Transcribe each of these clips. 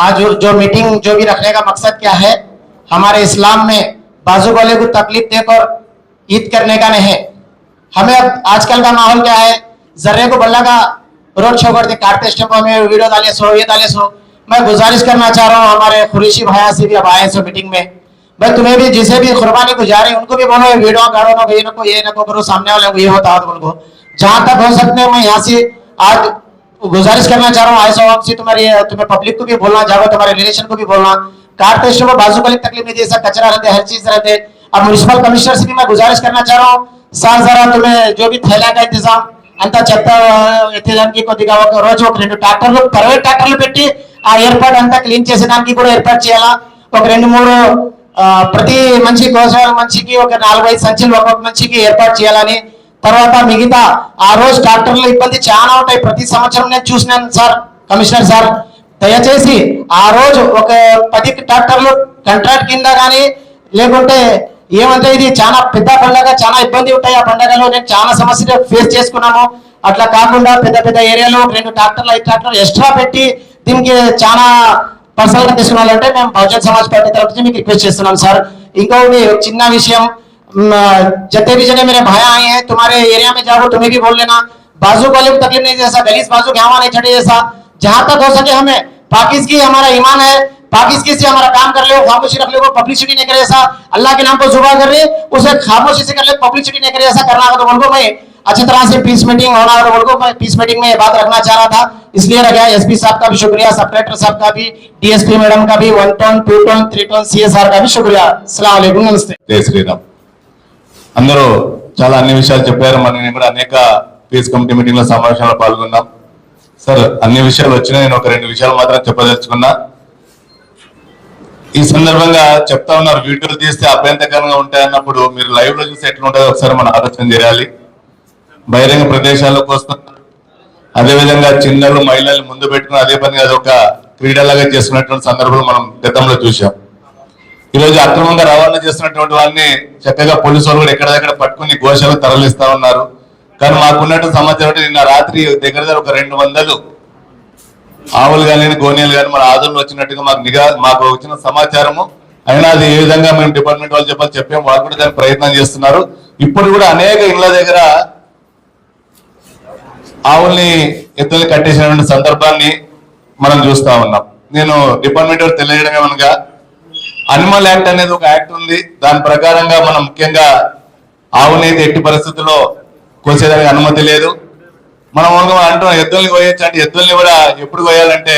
आज जो, मीटिंग जो भी रखने का मकसद क्या है हमारे इस्लाम में बाजू वाले को तकलीफ़ देकर ईद करने का नहीं। हमें अब आजकल का माहौल क्या है? जर्रे को बल्ला का रोड शो करते काटते स्टम्पों में वीडियो डाले सो ये डाले सो। मैं गुजारिश करना चाह रहा हूँ हमारे खुरेशी भाया से भी अब आए सो मीटिंग में। भाई तुम्हें भी जिसे भी कुर्बानी को जा रहे उनको भी बोलो वीडियो करो ना ये नको ये नको करो सामने वाले को ये होता है उनको। जहाँ तक हो सकते हैं मैं यहाँ से आज गुजारिश करना चाह रहा हूँ ऐसा आपसे तुम्हारी तुम्हें पब्लिक को भी बोलना चाहो तुम्हारे रिलेशन को भी बोलना कार पेशों को बाजू वाली तकलीफ नहीं दे ऐसा कचरा रहते हर चीज रहते अब म्यूनिसिपल कमिश्नर से भी मैं गुजारिश करना चाह रहा हूँ సార్ జరా तुम्हें जो भी थैला का इंतजाम అంతా చెత్త ఎత్తేదానికి కొద్దిగా ఒక రోజు ఒక రెండు ట్రాక్టర్లు ప్రైవేట్ ట్రాక్టర్లు పెట్టి ఆ ఏర్పాటు అంతా క్లీన్ చేసేదానికి కూడా ఏర్పాటు చేయాలా ఒక రెండు మూడు ఆ, ప్రతి మనిషి గోశాల మనిషికి ఒక నాలుగైదు సంచులు ఒక్కొక్క మనిషికి ఏర్పాటు చేయాలని తర్వాత మిగతా ఆ రోజు ట్రాక్టర్ల ఇబ్బంది చాలా ఉంటాయి. ప్రతి సంవత్సరం నేను చూసినాను సార్ కమిషనర్ సార్. దయచేసి ఆ రోజు ఒక పది ట్రాక్టర్లు కంట్రాక్ట్ కింద కానీ లేకుంటే ఏమంటే ఇది చాలా పెద్ద పండగ చాలా ఇబ్బంది ఉంటాయి. ఆ పండగలో నేను చాలా సమస్యలు ఫేస్ చేసుకున్నాము. అట్లా కాకుండా పెద్ద పెద్ద ఏరియాలో రెండు ట్రాక్టర్లు ఐదు ట్రాక్టర్లు ఎక్స్ట్రా పెట్టి దీనికి చాలా పర్సనల్ తీసుకున్నాలంటే మేము బహుజన్ సమాజ్ పార్టీ తరఫు నుంచి మీకు రిక్వెస్ట్ చేస్తున్నాం సార్. ఇంకొకటి చిన్న విషయం. जितने भी जने मेरे भाई आए हैं, तुम्हारे एरिया में जाओ, तुम्हें भी बोल लेना। बाजू वाले को तकलीफ़ नहीं जैसा गलीस बाजू के नहीं छठे जैसा जहाँ तक हो सके हमें, पाकिस्तान हमारा ईमान है, पाकिस्तान से हमारा काम कर ले, खामोशी रख ले पब्लिसिटी नहीं करे ऐसा। अल्लाह के नाम को जुबा कर रहे उसे खामोशी से कर ले पब्लिसिटी नहीं करे ऐसा करना होगा तो बोलो मैं अच्छी तरह से पीस मीटिंग होना और बोलो मैं पीस मीटिंग में ये बात रखना चाह रहा था। इसलिए रखा एसपी साहब का भी शुक्रिया सब कलेक्टर साहब का भी डीएसपी मैडम का भी one town two town three town CSR का भी शुक्रिया। असला नमस्ते। जय श्री राम। అందరూ చాలా అన్ని విషయాలు చెప్పారు. మరి నేను కూడా అనేక పీస్ కమిటీ మీటింగ్లో సమావేశంలో పాల్గొన్నాం. సార్ అన్ని విషయాలు వచ్చినా నేను ఒక రెండు విషయాలు మాత్రం చెప్పదలుచుకున్నా. ఈ సందర్భంగా చెప్తా ఉన్నారు వీడియోలు తీస్తే అభ్యంతకరంగా ఉంటాయన్నప్పుడు మీరు లైవ్లో చూసి ఎట్లా ఉంటుందో ఒకసారి మనం ఆలోచన చేయాలి. బహిరంగ ప్రదేశాలకు వస్తున్నారు అదేవిధంగా చిన్నలు మహిళలు ముందు పెట్టుకుని అదే పని అది ఒక క్రీడలాగా చేసుకున్నటువంటి సందర్భాలు మనం గతంలో చూసాం ఈ రోజు అక్రమంగా రవాణా చేస్తున్నటువంటి వాళ్ళని చక్కగా పోలీసు వాళ్ళు కూడా ఎక్కడెక్కడ పట్టుకుని గోశాలకు తరలిస్తా ఉన్నారు. కానీ మాకున్నట్టు సమాచారం నిన్న రాత్రి దగ్గర దగ్గర ఒక రెండు వందలు ఆవులు కానీ గోనీలు కానీ మన ఆదరణ వచ్చినట్టుగా మాకు నిఘా మాకు వచ్చిన సమాచారము. అయినా అది ఏ విధంగా మేము డిపార్ట్మెంట్ వాళ్ళు చెప్పాలి చెప్పాము వాళ్ళు కూడా దానికి ప్రయత్నం చేస్తున్నారు. ఇప్పుడు కూడా అనేక ఇళ్ళ దగ్గర ఆవుల్ని ఎత్తుల్ని కట్టేసినటువంటి సందర్భాన్ని మనం చూస్తా ఉన్నాం. నేను డిపార్ట్మెంట్ వారు తెలియజేయడం ఏమనగా అనిమల్ యాక్ట్ అనేది ఒక యాక్ట్ ఉంది. దాని ప్రకారంగా మనం ముఖ్యంగా ఆవునైతే ఎట్టి పరిస్థితుల్లో కోసేదానికి అనుమతి లేదు. మనం అంటున్నాం ఎద్దుల్ని కోయొచ్చు అంటే ఎద్దుల్ని కూడా ఎప్పుడు కోయాలంటే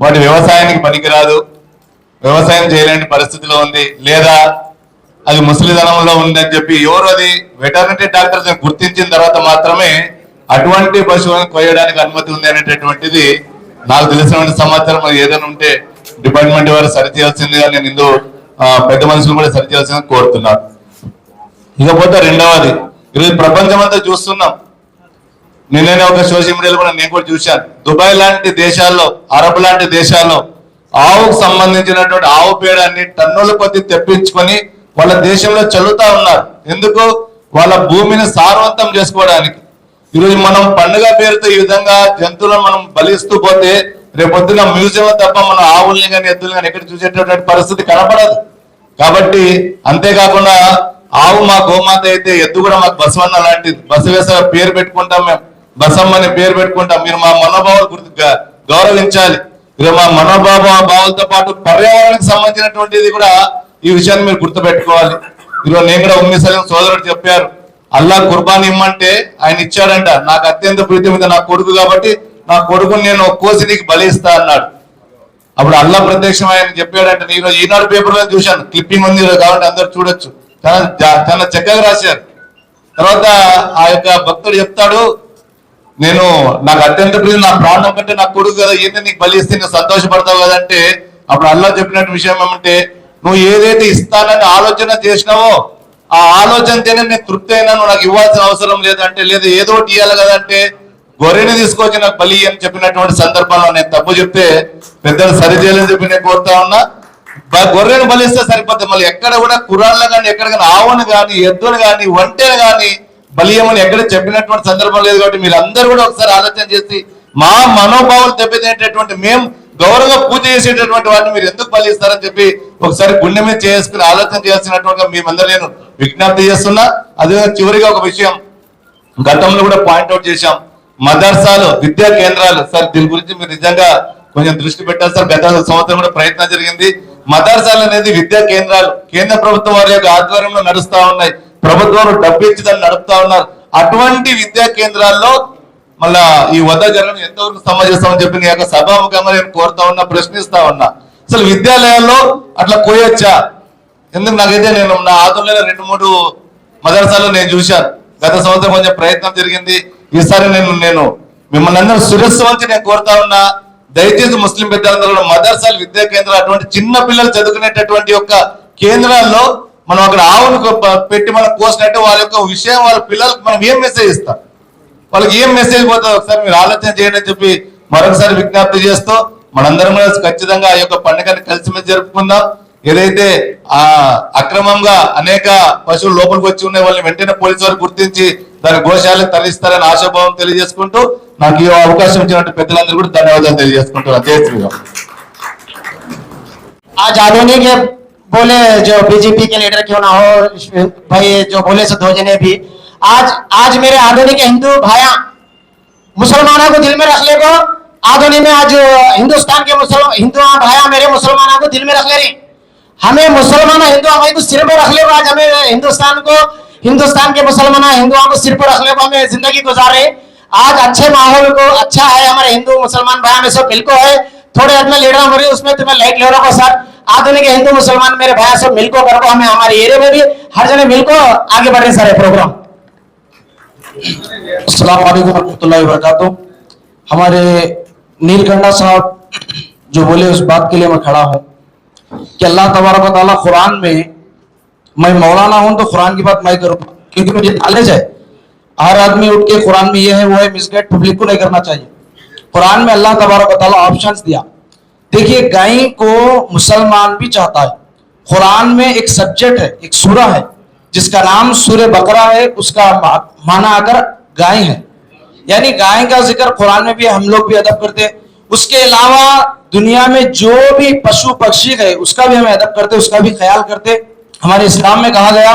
వాటి వ్యవసాయానికి పనికిరాదు. వ్యవసాయం చేయలేని పరిస్థితిలో ఉంది. లేదా అది ముసలిధనంలో ఉందని చెప్పి ఎవరు అది వెటర్నరీ డాక్టర్స్ గుర్తించిన తర్వాత మాత్రమే అటువంటి పశువులను కోయడానికి అనుమతి ఉంది అనేటటువంటిది నాకు తెలిసినటువంటి సమాచారం ఏదైనా ఉంటే డిపార్ట్మెంట్ వారు సరిచేయాల్సిందిగా నేను ఇందు పెద్ద మనుషులు కూడా సరిచేయాల్సిందిగా కోరుతున్నాను ఇకపోతే రెండవది ఈరోజు ప్రపంచం అంతా చూస్తున్నాం. నిన్ననే ఒక సోషల్ మీడియాలో కూడా నేను కూడా చూశాను. దుబాయ్ లాంటి దేశాల్లో అరబ్ లాంటి దేశాల్లో ఆవుకు సంబంధించినటువంటి ఆవు పేడాన్ని టన్నుల కొద్ది తెప్పించుకొని వాళ్ళ దేశంలో చల్లుతా ఉన్నారు. ఎందుకు? వాళ్ళ భూమిని సారవంతం చేసుకోవడానికి. ఈరోజు మనం పండుగ పేరుతో ఈ విధంగా జంతువులను మనం బలిస్తూ పోతే రేపొద్దున మ్యూజియం తప్ప మనం ఆవుల్ని కానీ ఎద్దుల్ని కానీ ఎక్కడ చూసేటటువంటి పరిస్థితి కనపడదు. కాబట్టి అంతేకాకుండా ఆవు మా గోమాత అయితే ఎద్దు కూడా మాకు బసవన్న లాంటిది బసవేస పేరు పెట్టుకుంటాం మేము. బసమ్మ అని పేరు పెట్టుకుంటాం. మీరు మా మనోభావాలు గుర్తు గౌరవించాలి. మా మనోభావ భావాలతో పాటు పర్యావరణానికి సంబంధించినటువంటిది కూడా ఈ విషయాన్ని మీరు గుర్తు పెట్టుకోవాలి ఈరోజు నేను కూడా ఉమ్మి సలీం సోదరుడు చెప్పారు. అల్లా కుర్బానీ ఇమ్మంటే ఆయన ఇచ్చాడంట. నాకు అత్యంత ప్రీతి మీద నా కొడుకు కాబట్టి నా కొడుకుని నేను కోసి నీకు బలిస్తా అన్నాడు. అప్పుడు అల్లా ప్రత్యక్షం ఆయన చెప్పాడంటే నేను ఈనాడు పేపర్లో చూశాను క్లిప్పింగ్ ఉంది కాబట్టి అందరు చూడొచ్చు. చాలా చాలా చక్కగా రాశారు. తర్వాత ఆ యొక్క భక్తుడు చెప్తాడు నేను నాకు అత్యంత ప్రియం నా ప్రాణం కంటే నా కొడుకు కదా ఏంటి నీకు బలి ఇస్తే సంతోషపడతావు కదంటే అప్పుడు అల్లా చెప్పినట్టు విషయం ఏమంటే నువ్వు ఏదైతే ఇస్తానని ఆలోచన చేసినావో ఆ ఆలోచనతోనే నేను తృప్తి అయినా నువ్వు నాకు ఇవ్వాల్సిన అవసరం లేదంటే లేదు ఏదో ఒకటి ఇవ్వాలి కదంటే గొర్రెని తీసుకొచ్చి నాకు బలి అని చెప్పినటువంటి సందర్భంలో నేను తప్పు చెప్తే పెద్దలు సరిచేయాలని చెప్పి నేను కోరుతా ఉన్నా. గొర్రెను బలిస్తే సరిపోతుంది మళ్ళీ ఎక్కడ కూడా కురాళ్ళు కానీ ఎక్కడ కానీ ఆవును కానీ ఎద్దును కానీ ఒంటెను కానీ బలియమని ఎక్కడ చెప్పినటువంటి సందర్భం లేదు కాబట్టి మీరు అందరూ కూడా ఒకసారి ఆలోచన చేసి మా మనోభావాలు దెబ్బతినేటటువంటి మేము గౌరవంగా పూజ చేసేటటువంటి వాటిని మీరు ఎందుకు బలిస్తారని చెప్పి ఒకసారి గుండె మీద చేసుకుని ఆలోచన చేయాల్సినటువంటి మేమందరూ నేను విజ్ఞప్తి చేస్తున్నా. అదే చివరిగా ఒక విషయం గతంలో కూడా పాయింట్అవుట్ చేశాం. మదర్సాలు విద్యా కేంద్రాలు. సార్ దీని గురించి మీరు నిజంగా కొంచెం దృష్టి పెట్టాలి సార్. గత సంవత్సరం కూడా ప్రయత్నం జరిగింది. మదర్సాలు అనేది విద్యా కేంద్రాలు. కేంద్ర ప్రభుత్వం వారి యొక్క ఆధ్వర్యంలో నడుస్తా ఉన్నాయి. ప్రభుత్వం డబ్బు ఇచ్చి దాన్ని నడుపుతా ఉన్నారు. అటువంటి విద్యా కేంద్రాల్లో మళ్ళా ఈ వద్ద జరగడం ఎంతవరకు సమాజేస్తామని చెప్పి నీ యొక్క సభాముఖంగా నేను కోరుతా ఉన్నా ప్రశ్నిస్తా ఉన్నా. అసలు విద్యాలయాల్లో అట్లా కోయొచ్చా ఎందుకు నాకైతే నేను నా ఆదంలో రెండు మూడు మదర్సాలు నేను చూశాను. గత సంవత్సరం కొంచెం ప్రయత్నం జరిగింది. ఈసారి నేను నేను మిమ్మల్ని అందరూ శిరస్సు వంచి నేను కోరుతా ఉన్నా దయచేసి ముస్లిం పెద్దలందరూ మదర్సాలు విద్యా కేంద్రాలు అటువంటి చిన్న పిల్లలు చదువుకునేటటువంటి యొక్క కేంద్రాల్లో మనం అక్కడ ఆవును పెట్టి మనం కోసినట్టు వాళ్ళ యొక్క విషయం వాళ్ళ పిల్లలకు మనం ఏం మెసేజ్ ఇస్తాం? వాళ్ళకి ఏం మెసేజ్ పోతుంది ఒకసారి మీరు ఆలోచన చేయండి అని చెప్పి మరొకసారి విజ్ఞప్తి చేస్తూ మనందరం కూడా ఖచ్చితంగా ఆ యొక్క పండుగని కలిసిమెలిసి జరుపుకుందాం. ఏదైతే ఆ అక్రమంగా అనేక పశువులు లోపలికి వచ్చి ఉన్నాయి వాళ్ళని వెంటనే పోలీసు వారు గుర్తించి దాని గోశాలకు తరలిస్తారని ఆశాభావం తెలియజేసుకుంటూ నాకు ఈ అవకాశం ఇచ్చినట్టు పెద్దలందరూ కూడా ధన్యవాదాలు తెలియజేసుకుంటున్నాను జై శ్రీరామ్ आज आधुनिक के बोले जो बीजेपी के लीडर क्यों ना हो भाई जो बोले सो दो जने भी आज आज मेरे आधुनिक हिंदू भाया मुसलमानों को दिल में रख ले को आधुनिक में आज हिंदुस्तान के मुसलमान हिंदू भाया मेरे मुसलमानों को दिल में रख ले रहे हमें मुसलमान हिंदू हमें को सिर पे रख ले को आज हमें हिंदुस्तान को हिंदुस्तान के मुसलमान हिंदुओं को सिर पर रख ले को हमें ज़िंदगी गुजारे। आज अच्छे माहौल को अच्छा है, हमारे हिंदू मुसलमान भाई में सब मिलको है। थोड़े अपने लीडर हो रही उसमें तुम्हें लाइट ले रहा सर। आधुनिक हिंदू मुसलमान मेरे भाई सब मिलको करो हमें हमारे एरिया में भी, हर जने मिलको, आगे बढ़ सर प्रोग्राम वालेकुम हमारे नीलकंठा साहब जो बोले, उस बात के लिए मैं खड़ा हूँ कि अल्लाह तबारक कुरान में मैं मौलाना हूँ तो कुरान की बात मैं करूँगा क्योंकि मुझे नॉलेज है। हर आदमी उठ के कुरान में ये है, वो है मिसगाइड पब्लिक को नहीं करना चाहिए। कुरान में अल्लाह तबारक ऑप्शंस दिया। देखिए, गाय को मुसलमान भी चाहता है। कुरान में एक सब्जेक्ट है, एक सूरा है, जिसका नाम सूर्य बकरा है, उसका माना अगर गाय है। यानी गाय का ज़िक्र कुरान में भी हम लोग भी अदब करते हैं। उसके अलावा दुनिया में जो भी पशु पक्षी है, उसका भी हम अदब करते उसका भी ख्याल करते हमारे इस्लाम में कहा गया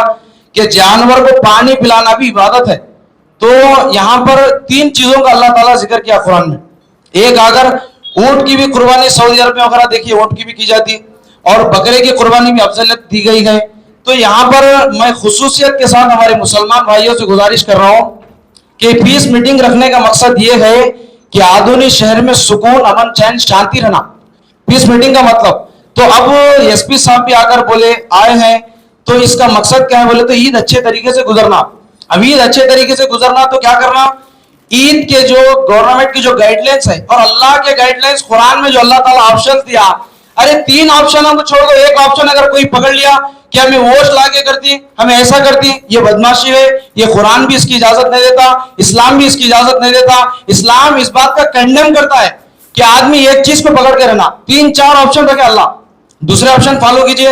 कि जानवर को पानी पिलाना भी इबादत है। तो यहाँ पर तीन चीज़ों का अल्लाह ताला ज़िक्र किया कुरान में। एक, अगर ऊँट की भी कुर्बानी सऊदी अरब में वगैरह देखिए, ऊँट की भी की जाती है और बकरे की कुर्बानी भी अफजलियत दी गई है। तो यहाँ पर मैं खसूसियत के साथ हमारे मुसलमान भाइयों से गुजारिश कर रहा हूँ कि पीस मीटिंग रखने का मकसद ये है कि आधुनिक शहर में सुकून, अमन, चैन, शांति रहना। पीस मीटिंग का मतलब। तो अब एसपी साहब भी आकर बोले, आए हैं तो इसका मकसद क्या है? बोले तो ईद अच्छे तरीके से गुजरना। अब ईद अच्छे तरीके से गुजरना तो क्या करना? ईद के जो गवर्नमेंट की जो गाइडलाइंस है और अल्लाह के गाइडलाइंस कुरान में जो अल्लाह ताला ऑप्शन दिया। अरे तीन ऑप्शनों को छोड़ दो। एक ऑप्शन अगर कोई पकड़ लिया कि हमें वोट ला के करती, हमें ऐसा करती, ये बदमाशी है, ये कुरान भी इसकी इजाज़त नहीं देता, इस्लाम भी इसकी इजाज़त नहीं देता। इस्लाम इस बात का कंडेम करता है कि आदमी एक चीज़ को पकड़ के रहना। तीन, चार ऑप्शन रखे अल्लाह। दूसरे ऑप्शन फॉलो कीजिए।